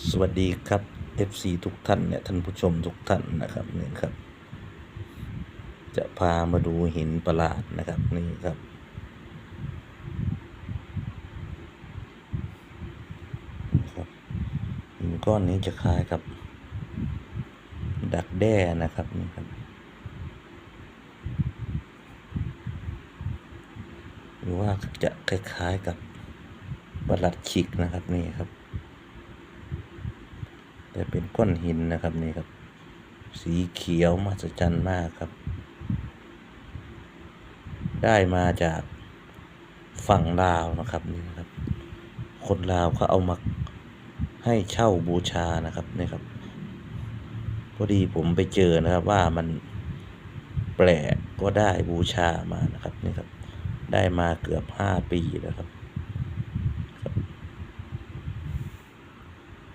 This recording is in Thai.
สวัสดีครับ FC ทุกท่านเนี่ยท่านผู้ชมทุกท่านนะครับนี่ครับ จะพามาดูหินประหลาดนะครับนี่ครับ หินก้อนนี้จะคล้ายกับ ดักแด้นะครับนี่ครับหรือว่าจะคล้ายๆกับประหลัดขิกนะครับนี่ครับ แต่เป็นก้อนหินนะครับนี่ครับ สีเขียวมหัศจรรย์มากครับ ได้มาจากฝั่งลาวนะครับนี่นะครับ คนลาวเขาเอามาให้เช่าบูชานะครับนี่ครับพอดีผมไปเจอนะครับว่ามันแปลกก็ได้บูชามานะครับนี่ครับ ได้มาเกือบห้าปีแล้วครับ